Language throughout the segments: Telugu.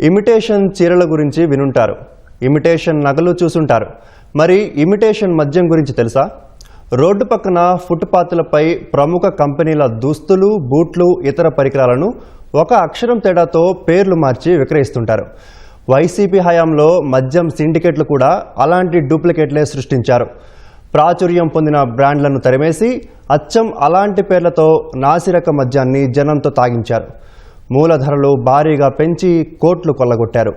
ఇమిటేషన్ చీరల గురించి వినుంటారు. ఇమిటేషన్ నగలు చూసుంటారు. మరి ఇమిటేషన్ మద్యం గురించి తెలుసా? రోడ్డు పక్కన ఫుట్పాత్లపై ప్రముఖ కంపెనీల దుస్తులు బూట్లు ఇతర పరికరాలను ఒక అక్షరం తేడాతో పేర్లు మార్చి విక్రయిస్తుంటారు. వైసీపీ హయాంలో మద్యం సిండికేట్లు కూడా అలాంటి డూప్లికేట్లే సృష్టించారు. ప్రాచుర్యం పొందిన బ్రాండ్లను తరిమేసి అచ్చం అలాంటి పేర్లతో నాసిరక మద్యాన్ని జనంతో తాగించారు. మూలధరలు భారీగా పెంచి కోట్లు కొల్లగొట్టారు.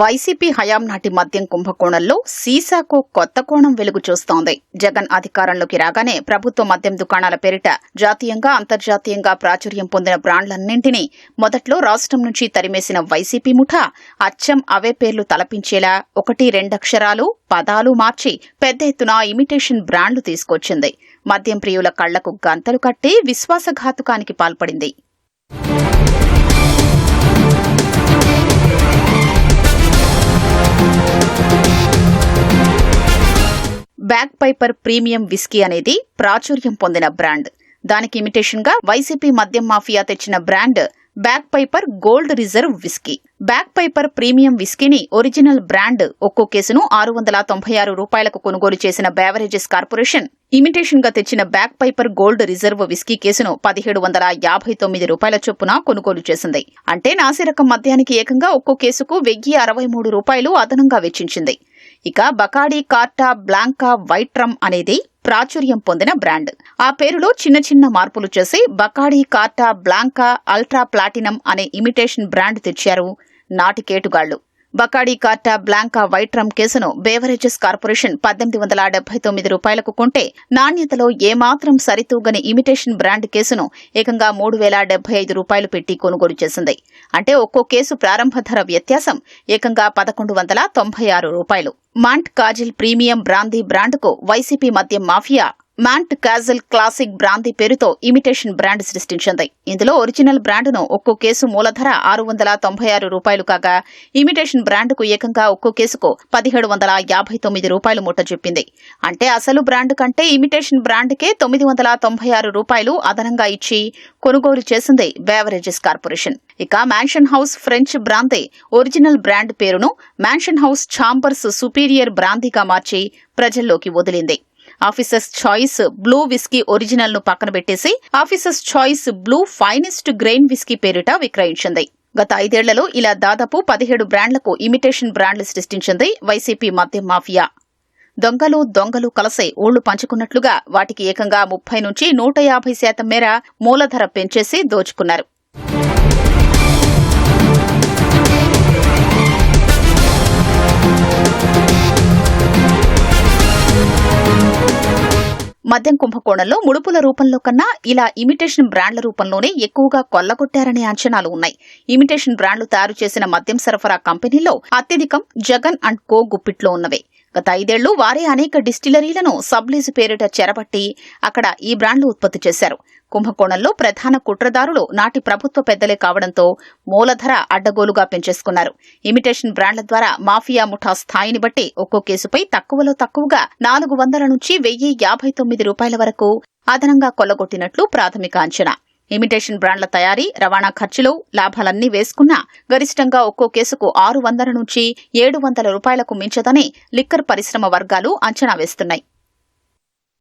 వైసీపీ హయాం నాటి మద్యం కుంభకోణంలో సీసాకు కొత్త కోణం వెలుగు చూస్తోంది. జగన్ అధికారంలోకి రాగానే ప్రభుత్వ మద్యం దుకాణాల పేరిట జాతీయంగా అంతర్జాతీయంగా ప్రాచుర్యం పొందిన బ్రాండ్లన్నింటినీ మొదట్లో రాష్ట్రం నుంచి తరిమేసిన వైసీపీ ముఠా అచ్చం అవే పేర్లు తలపించేలా ఒకటి రెండక్షరాలు పదాలు మార్చి పెద్ద ఎత్తున ఇమిటేషన్ బ్రాండ్లు తీసుకొచ్చింది. మద్యం ప్రియుల కళ్ళకు గంతలు కట్టి విశ్వాసఘాతుకానికి పాల్పడింది. బ్యాక్ పైపర్ ప్రీమియం విస్కీ అనేది ప్రాచుర్యం పొందిన బ్రాండ్. దానికి ఇమిటేషన్గా వైసీపీ మద్యం మాఫియా తెచ్చిన brand back piper gold reserve whisky. Back piper premium విస్కీని original brand ఒక్కో కేసును ఆరు వందల తొంభై ఆరు రూపాయలకు కొనుగోలు చేసిన బేవరేజెస్ కార్పొరేషన్ ఇమిటేషన్గా తెచ్చిన back piper gold reserve whisky కేసును పదిహేడు వందల యాభై తొమ్మిది రూపాయల చొప్పున కొనుగోలు చేసింది. అంటే నాసిరకం మద్యానికి ఏకంగా ఒక్కో కేసుకు వెయ్యి అరవై మూడు రూపాయలు అదనంగా వెచ్చించింది. ఇక బకాడీ కార్టా బ్లాంకా వైట్ రమ్ అనేది ప్రాచుర్యం పొందిన బ్రాండ్. ఆ పేరులో చిన్న చిన్న మార్పులు చేసి Bacardi Carta Blanca ultra platinum అనే ఇమిటేషన్ బ్రాండ్ తెచ్చారు నాటికేటుగాళ్ళు Bacardi Carta Blanca white rum కేసును బేవరేజెస్ కార్పొరేషన్ పద్దెనిమిది వందల డెబ్బై తొమ్మిది రూపాయలకు కొంటే నాణ్యతలో ఏమాత్రం సరితూగని ఇమిటేషన్ బ్రాండ్ కేసును ఏకంగా మూడు వేల డెబ్బై ఐదు రూపాయలు పెట్టి కొనుగోలు చేసింది. అంటే ఒక్కో కేసు ప్రారంభ ధర వ్యత్యాసం ఏకంగా పదకొండు వందల తొంభై ఆరు రూపాయలు. మాంట్ కాజిల్ ప్రీమియం బ్రాందీ బ్రాండ్కు వైసీపీ మద్యం మాఫియా మాంట్ క్యాజల్ క్లాసిక్ బ్రాందీ పేరుతో ఇమిటేషన్ బ్రాండ్ సృష్టించింది. ఇందులో ఒరిజినల్ బ్రాండ్ను ఒక్కో కేసు మూలధర ఆరు వందల తొంభై ఆరు రూపాయలు కాగా ఇమిటేషన్ బ్రాండ్కు ఏకంగా ఒక్కో కేసుకు పదిహేడు వందల యాభై తొమ్మిది రూపాయలు మూట చెప్పింది. అంటే అసలు బ్రాండ్ కంటే ఇమిటేషన్ బ్రాండ్కే తొమ్మిది వందల తొంభై ఆరు రూపాయలు అదనంగా ఇచ్చి కొనుగోలు చేసింది బేవరేజెస్ కార్పొరేషన్. ఇక Mansion House French brandy original brand పేరును మ్యాన్షన్ హౌస్ ఛాంబర్స్ సుపీరియర్ బ్రాందీగా మార్చి ప్రజల్లోకి వదిలింది. ఆఫీసర్స్ చాయిస్ బ్లూ విస్కీ ఒరిజినల్ను పక్కన పెట్టేసి Officer's Choice blue finest grain whisky పేరిట విక్రయించింది. గత ఐదేళ్ళలో ఇలా దాదాపు పదిహేడు బ్రాండ్లకు ఇమిటేషన్ బ్రాండ్లు సృష్టించింది వైసీపీ మద్యం మాఫియా. దొంగలు దొంగలు కలసే ఊళ్ళు పంచుకున్నట్లుగా వాటికి ఏకంగా ముప్పై నుంచి నూట యాభై శాతం మేర మూలధర పెంచేసి దోచుకున్నారు. మద్యం కుంభకోణంలో ముడుపుల రూపంలో కన్నా ఇలా ఇమిటేషన్ బ్రాండ్ల రూపంలోనే ఎక్కువగా కొల్లగొట్టారనే అంచనాలు ఉన్నాయి. ఇమిటేషన్ బ్రాండ్లు తయారు చేసిన మద్యం సరఫరా కంపెనీల్లో అత్యధికం జగన్ అండ్ కో గుప్పిట్లో ఉన్నవే. గత ఐదేళ్ళు వారే అనేక డిస్టిలరీలను సబ్లీజు పేరిట చెరబట్టి అక్కడ ఈ బ్రాండ్లు ఉత్పత్తి చేశారు. కుంభకోణంలో ప్రధాన కుట్రదారులు నాటి ప్రభుత్వ పెద్దలే కావడంతో మూలధర అడ్డగోలుగా పెంచేసుకున్నారు. ఇమిటేషన్ బ్రాండ్ల ద్వారా మాఫియా ముఠా స్థాయిని బట్టి ఒక్కో కేసుపై తక్కువలో తక్కువగా నాలుగు వందల నుంచి వెయ్యి యాభై తొమ్మిది రూపాయల వరకు అదనంగా కొల్లగొట్టినట్లు ప్రాథమిక అంచనా. ఇమిటేషన్ బ్రాండ్ల తయారీ రవాణా ఖర్చులు లాభాలన్నీ వేసుకున్నా గరిష్టంగా ఒక్కో కేసుకు ఆరు వందల నుంచి ఏడు వందల రూపాయలకు మించదని లిక్కర్ పరిశ్రమ వర్గాలు అంచనా వేస్తున్నాయి.